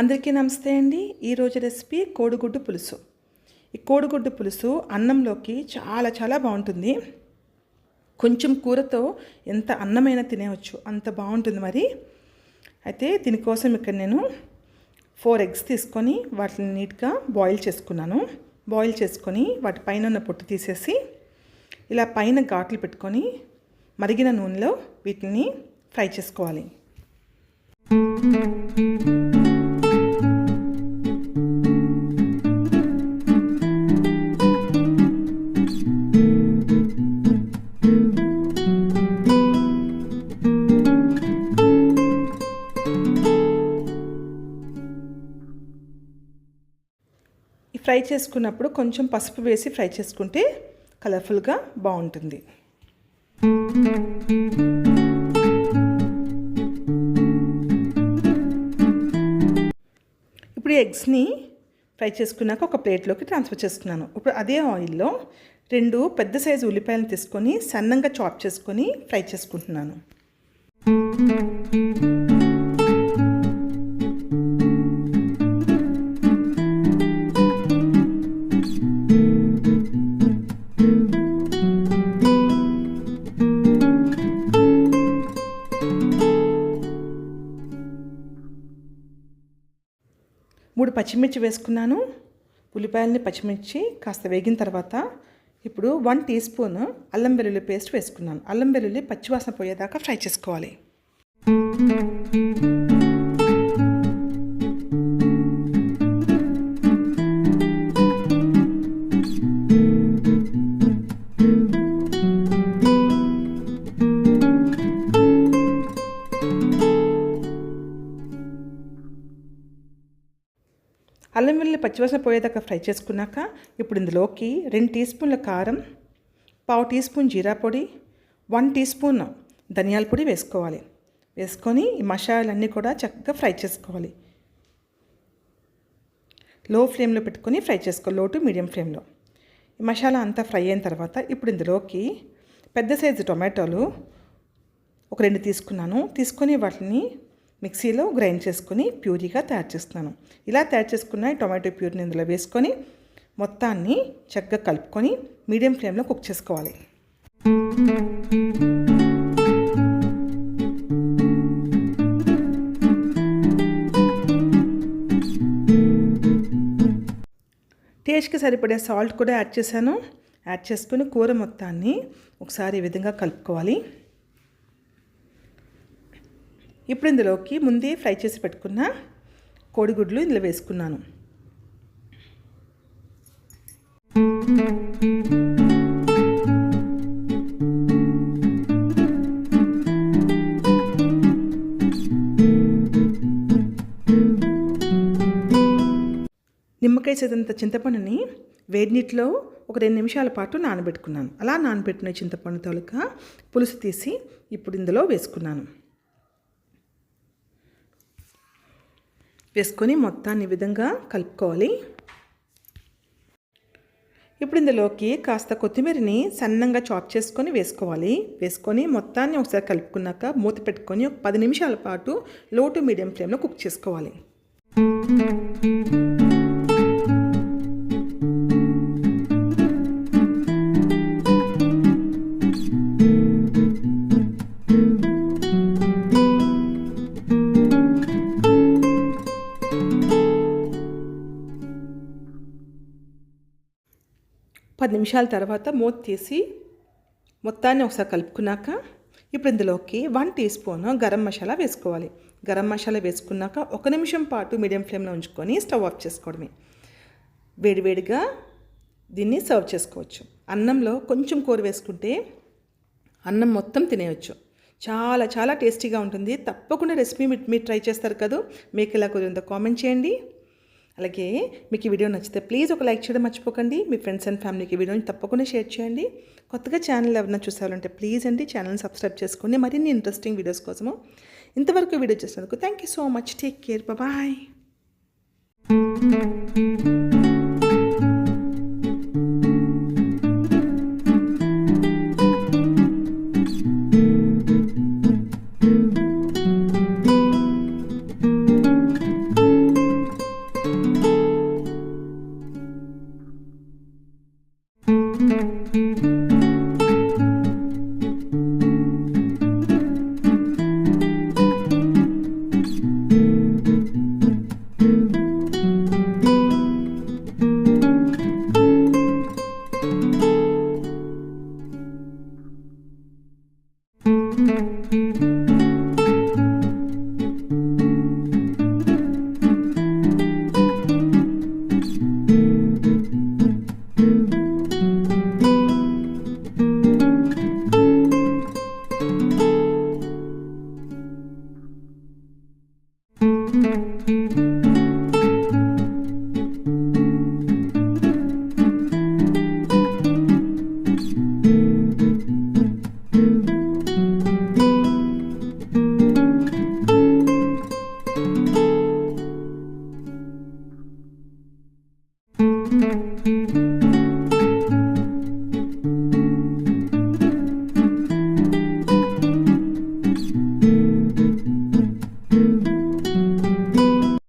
అందరికీ నమస్తే అండి. ఈరోజు రెసిపీ కోడిగుడ్డు పులుసు. ఈ కోడిగుడ్డు పులుసు అన్నంలోకి చాలా చాలా బాగుంటుంది. కొంచెం కూరతో ఎంత అన్నమైనా తినేవచ్చు అంత బాగుంటుంది మరి. అయితే దీనికోసం ఇక్కడ నేను ఫోర్ ఎగ్స్ తీసుకొని వాటిని నీట్గా బాయిల్ చేసుకున్నాను. బాయిల్ చేసుకొని వాటి పైన ఉన్న పొట్టు తీసేసి ఇలా పైన ఘాట్లు పెట్టుకొని మరిగిన నూనెలో వీటిని ఫ్రై చేసుకోవాలి. ఫ్రై చేసుకున్నప్పుడు కొంచెం పసుపు వేసి ఫ్రై చేసుకుంటే కలర్ఫుల్గా బాగుంటుంది. ఇప్పుడు ఈ ఎగ్స్ని ఫ్రై చేసుకున్నాక ఒక ప్లేట్లోకి ట్రాన్స్ఫర్ చేసుకున్నాను. ఇప్పుడు అదే ఆయిల్లో రెండు పెద్ద సైజు ఉల్లిపాయలను తీసుకొని సన్నంగా చాప్ చేసుకొని ఫ్రై చేసుకుంటున్నాను. మూడు పచ్చిమిర్చి వేసుకున్నాను. ఉల్లిపాయలని పచ్చిమిర్చి కాస్త వేగిన తర్వాత ఇప్పుడు వన్ టీ స్పూన్ అల్లం వెల్లుల్లి పేస్ట్ వేసుకున్నాను. అల్లం వెల్లుల్లి పచ్చివాసన పోయేదాకా ఫ్రై చేసుకోవాలి. అల్లం వెల్లుల్లి పచ్చివాసన పోయేదాకా ఫ్రై చేసుకున్నాక ఇప్పుడు ఇందులోకి రెండు టీ స్పూన్ల కారం పావు టీ స్పూన్ జీరా పొడి వన్ టీ స్పూన్ ధనియాల పొడి వేసుకోవాలి. వేసుకొని ఈ మసాలాలన్నీ కూడా చక్కగా ఫ్రై చేసుకోవాలి. లో ఫ్లేమ్లో పెట్టుకొని ఫ్రై చేసుకోవాలి లో టు మీడియం ఫ్లేమ్లో. ఈ మసాలా అంతా ఫ్రై అయిన తర్వాత ఇప్పుడు ఇందులోకి పెద్ద సైజు టొమాటోలు ఒక రెండు తీసుకున్నాను. తీసుకొని వాటిని మిక్సీలో గ్రైండ్ చేసుకొని ప్యూరీగా తయారు చేస్తున్నాను. ఇలా తయారు చేసుకున్న టొమాటో ప్యూరీని ఇందులో వేసుకొని మొత్తాన్ని చక్కగా కలుపుకొని మీడియం ఫ్లేమ్లో కుక్ చేసుకోవాలి. టేస్ట్కి సరిపడే సాల్ట్ కూడా యాడ్ చేశాను. యాడ్ చేసుకుని కూర మొత్తాన్ని ఒకసారి ఈ విధంగా కలుపుకోవాలి. ఇప్పుడు ఇందులోకి ముందే ఫ్రై చేసి పెట్టుకున్న కోడిగుడ్లు ఇందులో వేసుకున్నాను. నిమ్మకాయ చేతంత చింతపండుని వేడి నీటిలో ఒక రెండు నిమిషాల పాటు నానబెట్టుకున్నాను. అలా నానబెట్టిన చింతపండు తొలక పులుసు తీసి ఇప్పుడు ఇందులో వేసుకున్నాను. వేసుకొని మొత్తాన్ని విధంగా కలుపుకోవాలి. ఇప్పుడు ఇందులోకి కాస్త కొత్తిమీరని సన్నంగా చాప్ చేసుకొని వేసుకోవాలి. వేసుకొని మొత్తాన్ని ఒకసారి కలుపుకున్నాక మూత పెట్టుకొని ఒక పది నిమిషాల పాటు లో టు మీడియం ఫ్లేమ్లో కుక్ చేసుకోవాలి. పది నిమిషాల తర్వాత మూత తీసి మొత్తాన్ని ఒకసారి కలుపుకున్నాక ఇప్పుడు ఇందులోకి one teaspoon garam masala వేసుకోవాలి. గరం మసాలా వేసుకున్నాక ఒక నిమిషం పాటు మీడియం ఫ్లేమ్లో ఉంచుకొని స్టవ్ ఆఫ్ చేసుకోవడమే. వేడివేడిగా దీన్ని సర్వ్ చేసుకోవచ్చు. అన్నంలో కొంచెం కూర వేసుకుంటే అన్నం మొత్తం తినేయచ్చు. చాలా చాలా టేస్టీగా ఉంటుంది. తప్పకుండా రెసిపీ మీరు ట్రై చేస్తారు కదా? మీకు ఇలా కుదిరిందో కామెంట్ చేయండి. అలాగే మీకు ఈ వీడియో నచ్చితే ప్లీజ్ ఒక లైక్ చేయడం మర్చిపోకండి. మీ ఫ్రెండ్స్ అండ్ ఫ్యామిలీకి వీడియోని తప్పకుండా షేర్ చేయండి. కొత్తగా ఛానల్ ఎవరైనా చూసారంటే ప్లీజ్ అండి ఛానల్ని సబ్స్క్రైబ్ చేసుకోండి. మరిన్ని ఇంట్రెస్టింగ్ వీడియోస్ కోసము ఇంతవరకు వీడియో చేసినందుకు thank you so much. Take care. Bye.